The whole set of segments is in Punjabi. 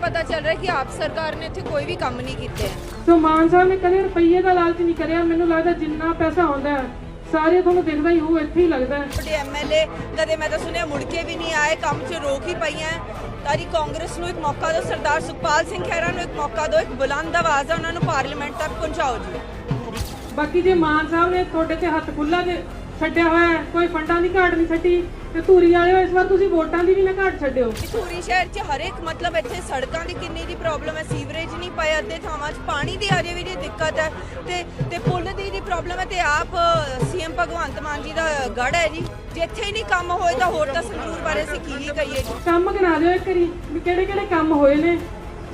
ਪਤਾ ਚੱਲ ਰਿਹਾ ਕਿ ਆਪ ਸਰਕਾਰ ਨੇ ਇੱਥੇ ਕੋਈ ਵੀ ਕੰਮ ਨਹੀਂ ਕੀਤੇ। ਸੋ ਮਾਨ ਸਾਹਿਬ ਨੇ ਕਦੇ ਰੁਪਈਏ ਦਾ ਲਾਲਚ ਨਹੀਂ ਕਰਿਆ ਮੈਨੂੰ ਲੱਗਦਾ ਜਿੰਨਾ ਪੈਸਾ ਆਉਂਦਾ ਹੈ, ਸਾਰੇ ਤੁਹਾਨੂੰ ਦਿਖਦਾ ਹੀ ਉਹ ਇੱਥੇ ਹੀ ਲੱਗਦਾ ਹੈ। ਤੁਹਾਡੇ ਐਮਐਲਏ ਕਦੇ ਮੈਂ ਤਾਂ ਸੁਣਿਆ ਮੁੜ ਕੇ ਵੀ ਨਹੀਂ ਆਏ ਕੰਮ 'ਚ ਰੋਕ ਹੀ ਪਈਆਂ ਤਾਰੀ ਕਾਂਗਰਸ ਨੂੰ ਇੱਕ ਮੌਕਾ ਦਿਓ ਸਰਦਾਰ ਸੁਖਪਾਲ ਸਿੰਘ ਖਹਿਰਾ ਨੂੰ ਇੱਕ ਮੌਕਾ ਦਿਓ ਇੱਕ ਬੁਲੰਦ ਆਵਾਜ਼ ਆ ਉਹਨਾਂ ਨੂੰ ਪਾਰਲੀਮੈਂਟ ਤੱਕ ਪਹੁੰਚਾਓ ਜੀ। ਬਾਕੀ ਜੇ ਮਾਨ ਸਾਹਿਬ ਨੇ ਤੁਹਾਡੇ ਤੇ ਹੱਥ ਖੁੱਲਾ ਦੇ ਛੱਡਿਆ ਹੋਇਆ ਕੋਈ ਫੰਡਾਂ ਦੀ ਘਾਟ ਨਹੀਂ ਛੱਡੀ। ਤੇ ਧੂਰੀ ਵਾਲਿਓ ਇਸ ਵਾਰ ਤੁਸੀਂ ਵੋਟਾਂ ਦੀ ਵੀ ਨਾ ਘਾਟ ਛੱਡਿਓ। ਧੂਰੀ ਸ਼ਹਿਰ 'ਚ ਹਰ ਇੱਕ ਮਤਲਬ ਇੱਥੇ ਸੜਕਾਂ ਦੀ ਕਿੰਨੀ ਦੀ ਪ੍ਰੋਬਲਮ ਹੈ ਸੀਵਰੇਜ ਨਹੀਂ ਪਏ ਅੱਧੇ ਥਾਵਾਂ 'ਚ ਪਾਣੀ ਦੀ ਅਜੇ ਵੀ ਦੀ ਦਿੱਕਤ ਹੈ। ਤੇ ਤੇ ਪੁੱਲ ਦੀ ਦੀ ਪ੍ਰੋਬਲਮ ਹੈ ਤੇ ਆਪ ਸੀਐਮ ਭਗਵੰਤ ਮਾਨ ਜੀ ਦਾ ਗੜ ਹੈ ਜੀ। ਜੇ ਇੱਥੇ ਹੀ ਨਹੀਂ ਕੰਮ ਹੋਏ ਤਾਂ ਹੋਰ ਤਾਂ ਸੰਗਰੂਰ ਬਾਰੇ ਅਸੀਂ ਕੀ ਹੀ ਕਹੀਏ ਜੀ। ਕੰਮ ਗਿਣਾ ਦਿਓ ਇੱਕ ਵਾਰੀ ਵੀ ਕਿਹੜੇ ਕਿਹੜੇ ਕੰਮ ਹੋਏ ਨੇ।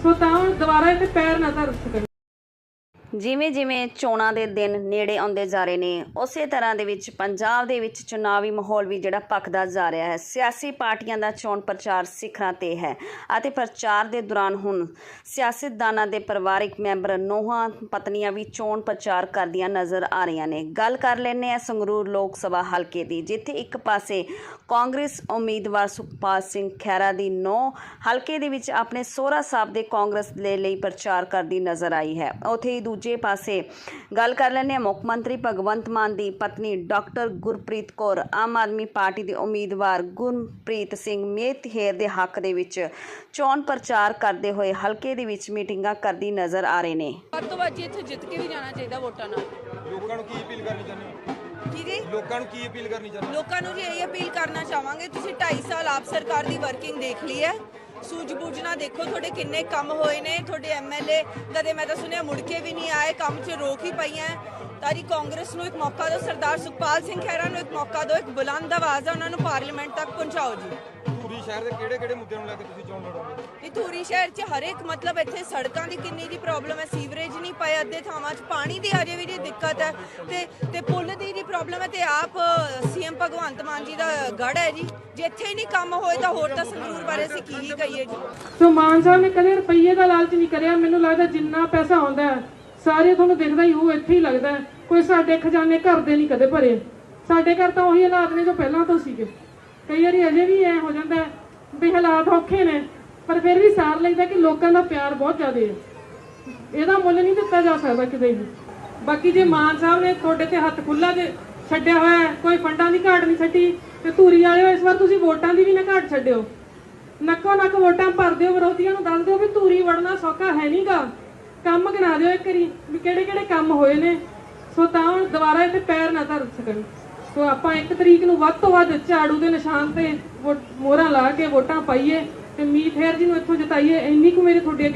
ਸੋ ਤਾਂ ਹੁਣ ਦੁਬਾਰਾ ਇੱਥੇ ਪੈਰ ਨਾ ਧਰ ਸਕਣ। ਜਿਵੇਂ ਜਿਵੇਂ ਚੋਣਾਂ ਦੇ ਦਿਨ ਨੇੜੇ ਆਉਂਦੇ ਜਾ ਰਹੇ ਨੇ, ਉਸੇ ਤਰ੍ਹਾਂ ਦੇ ਵਿੱਚ ਪੰਜਾਬ ਦੇ ਵਿੱਚ ਚੁਣਾਵੀ ਮਾਹੌਲ ਵੀ ਜਿਹੜਾ ਪੱਕਦਾ ਜਾ ਰਿਹਾ ਹੈ। ਸਿਆਸੀ ਪਾਰਟੀਆਂ ਦਾ ਚੋਣ ਪ੍ਰਚਾਰ ਸਿਖਰਾਂ ਤੇ ਹੈ ਅਤੇ ਪ੍ਰਚਾਰ ਦੇ ਦੌਰਾਨ ਹੁਣ ਸਿਆਸਤਦਾਨਾਂ ਦੇ ਪਰਿਵਾਰਿਕ ਮੈਂਬਰ ਨੋਹਾਂ ਪਤਨੀਆਂ ਵੀ ਚੋਣ ਪ੍ਰਚਾਰ ਕਰਦੀਆਂ ਨਜ਼ਰ ਆ ਰਹੀਆਂ ਨੇ। ਗੱਲ ਕਰ ਲੈਂਦੇ ਆ ਸੰਗਰੂਰ ਲੋਕ ਸਭਾ ਹਲਕੇ ਦੀ, ਜਿੱਥੇ ਇੱਕ ਪਾਸੇ ਕਾਂਗਰਸ ਉਮੀਦਵਾਰ ਸੁਖਪਾਲ ਸਿੰਘ ਖਹਿਰਾ ਦੀ ਨੌ ਹਲਕੇ ਦੇ ਵਿੱਚ ਆਪਣੇ ਸੋਹਰਾ ਸਾਹਿਬ ਦੇ ਕਾਂਗਰਸ ਦੇ ਲਈ ਪ੍ਰਚਾਰ ਕਰਦੀ ਨਜ਼ਰ ਆਈ ਹੈ। ਉੱਥੇ ਹੀ ਦੂਜੇ ਪਾਸੇ ਗੱਲ ਕਰ ਲੈਂਦੇ ਹਾਂ ਮੁੱਖ ਮੰਤਰੀ ਭਗਵੰਤ ਮਾਨ ਦੀ ਪਤਨੀ ਡਾਕਟਰ ਗੁਰਪ੍ਰੀਤ ਕੌਰ। ਆਮ ਆਦਮੀ ਪਾਰਟੀ ਦੇ ਉਮੀਦਵਾਰ ਗੁਰਪ੍ਰੀਤ ਸਿੰਘ ਮੇਤਹੇਰ ਦੇ ਹੱਕ ਦੇ ਵਿੱਚ ਚੋਣ ਪ੍ਰਚਾਰ ਕਰਦੇ ਹੋਏ ਹਲਕੇ ਦੇ ਵਿੱਚ ਮੀਟਿੰਗਾਂ ਕਰਦੀ ਨਜ਼ਰ ਆ ਰਹੇ ਨੇ। ਵੱਧ ਤੋਂ ਵੱਧ ਜੀ ਇੱਥੇ ਜਿੱਤ ਕੇ ਵੀ ਜਾਣਾ ਚਾਹੀਦਾ ਵੋਟਾਂ ਨਾਲ। ਲੋਕਾਂ ਨੂੰ ਕੀ ਅਪੀਲ ਕਰਨੀ ਚਾਹੁੰਦੇ ਹੋ? ਕੀ ਜੀ? ਲੋਕਾਂ ਨੂੰ ਕੀ ਅਪੀਲ ਕਰਨੀ ਚਾਹੁੰਦੇ ਹੋ? ਲੋਕਾਂ ਨੂੰ ਜੀ ਇਹ ਅਪੀਲ ਕਰਨਾ ਚਾਹਾਂਗੇ ਤੁਸੀਂ 2.5 ਸਾਲ ਆਪ ਸਰਕਾਰ ਦੀ ਵਰਕਿੰਗ ਦੇਖ ਲਈ ਹੈ। ਸੂਝ-ਬੂਝ ਨਾਲ ਦੇਖੋ ਤੁਹਾਡੇ ਕਿੰਨੇ ਕੰਮ ਹੋਏ ਨੇ ਤੁਹਾਡੇ ਐਮਐਲਏ ਕਦੇ ਮੈਂ ਤਾਂ ਸੁਣਿਆ ਮੁੜ ਕੇ ਵੀ ਨਹੀਂ ਆਏ ਕੰਮ 'ਚ ਰੋਕ ਹੀ ਪਈਆਂ ਤਾਰੀ ਕਾਂਗਰਸ ਨੂੰ ਇੱਕ ਮੌਕਾ ਦਿਓ ਸਰਦਾਰ ਸੁਖਪਾਲ ਸਿੰਘ ਖਹਿਰਾ ਨੂੰ ਇੱਕ ਮੌਕਾ ਦਿਓ ਇੱਕ ਬੁਲੰਦ ਆਵਾਜ਼ ਆ ਉਹਨਾਂ ਨੂੰ ਪਾਰਲੀਮੈਂਟ ਤੱਕ ਪਹੁੰਚਾਓ ਜੀ। ਪੂਰੀ ਸ਼ਹਿਰ ਦੇ ਕਿਹੜੇ ਕਿਹੜੇ ਮੁੱਦਿਆਂ ਨੂੰ ਲੈ ਕੇ ਤੁਸੀਂ ਚੋਣ ਲੜੋਗੇ? ਇਹ ਧੂਰੀ ਸ਼ਹਿਰ 'ਚ ਹਰ ਇੱਕ ਮਤਲਬ ਇੱਥੇ ਸੜਕਾਂ ਦੀ ਕਿੰਨੀ ਦੀ ਪ੍ਰੋਬਲਮ ਹੈ ਸੀਵਰੇਜ ਨਹੀਂ ਪਏ ਅੱਧੇ ਥਾਵਾਂ 'ਚ ਪਾਣੀ ਦੀ ਅਜੇ ਵੀ ਦੀ ਦਿੱਕਤ ਹੈ ਤੇ ਤੇ ਪੁੱਲ ਦੀ ਪ੍ਰੋਬਲਮ ਹੈ ਤੇ ਆਪ ਸੀਐਮ ਭਗਵੰਤ ਮਾਨ ਜੀ ਦਾ ਗੜ ਹੈ ਜੀ। ਜੇ ਇੱਥੇ ਹੀ ਨਹੀਂ ਕੰਮ ਹੋਏ ਤਾਂ ਹੋਰ ਤਾਂ ਸੰਗਰੂਰ ਬਾਰੇ ਅਸੀਂ ਕੀ ਹੀ ਕਹੀਏ ਜੀ? ਸੋ ਮਾਨ ਸਾਹਿਬ ਨੇ ਕਦੇ ਰੁਪਈਏ ਦਾ ਲਾਲਚ ਨਹੀਂ ਕਰਿਆ। ਮੈਨੂੰ ਲੱਗਦਾ ਜਿੰਨਾ ਪੈਸਾ ਆਉਂਦਾ ਸਾਰੇ ਤੁਹਾਨੂੰ ਦਿਖਦਾ ਹੀ ਉਹ ਇੱਥੇ ਹੀ ਲੱਗਦਾ ਕੋਈ ਸਾਡੇ ਖਜ਼ਾਨੇ ਘਰ ਦੇ ਨਹੀਂ ਕਦੇ ਭਰੇ। ਸਾਡੇ ਘਰ ਤਾਂ ਉਹੀ ਹਾਲਾਤ ਨੇ ਜੋ ਪਹਿਲਾਂ ਤੋਂ ਸੀਗੇ। ਕਈ ਵਾਰੀ ਅਜੇ ਵੀ ਐ ਹੋ ਜਾਂਦਾ ਵੀ ਹਾਲਾਤ ਔਖੇ ਨੇ, ਪਰ ਫਿਰ ਵੀ ਸਾਰ ਲੈਂਦਾ ਕਿ ਲੋਕਾਂ ਦਾ ਪਿਆਰ ਬਹੁਤ ਜ਼ਿਆਦਾ ਹੈ। ਇਹਦਾ ਮੁੱਲ ਨਹੀਂ ਦਿੱਤਾ ਜਾ ਸਕਦਾ ਕਿਤੇ ਵੀ। ਬਾਕੀ ਜੇ ਮਾਨ ਸਾਹਿਬ ਨੇ ਤੁਹਾਡੇ ਤੇ ਹੱਥ ਖੁੱਲਾ ਦੇ ਛੱਡਿਆ ਹੋਇਆ ਕੋਈ ਫੰਡਾਂ ਦੀ ਘਾਟ ਨਹੀਂ ਛੱਡੀ, ਤੇ ਧੂਰੀ ਵਾਲਿਓ ਇਸ ਵਾਰ ਤੁਸੀਂ ਵੋਟਾਂ ਦੀ ਵੀ ਨਾ ਘਾਟ ਛੱਡਿਓ। ਨੱਕੋ ਨੱਕ ਵੋਟਾਂ ਭਰ ਦਿਓ, ਵਿਰੋਧੀਆਂ ਨੂੰ ਦੱਸ ਦਿਓ ਵੀ ਧੂਰੀ ਵੜਨਾ ਸੌਖਾ ਹੈ ਨਹੀਂਗਾ ਕੰਮ ਗਿਣਾ ਦਿਓ ਇੱਕ ਵਾਰੀ, ਵੀ ਕਿਹੜੇ ਕਿਹੜੇ ਕੰਮ ਹੋਏ ਨੇ। ਸੋ ਤਾਂ ਹੁਣ ਦੁਬਾਰਾ ਇੱਥੇ ਪੈਰ ਨਾ ਧਰ ਸਕਣ। ਸੋ ਆਪਾਂ ਇੱਕ ਤਰੀਕ ਨੂੰ ਵੱਧ ਤੋਂ ਵੱਧ ਝਾੜੂ ਦੇ ਨਿਸ਼ਾਨ ਤੇ ਮੋਹਰਾਂ ਲਾ ਕੇ ਵੋਟਾਂ ਪਾਈਏ, ਤੇ ਮੀਤ ਹੈਰ ਜੀ ਨੂੰ ਇੱਥੋਂ ਜਿਤਾਈਏ। ਇੰਨੀ ਕੁ ਮੇਰੇ ਤੁਹਾਡੇ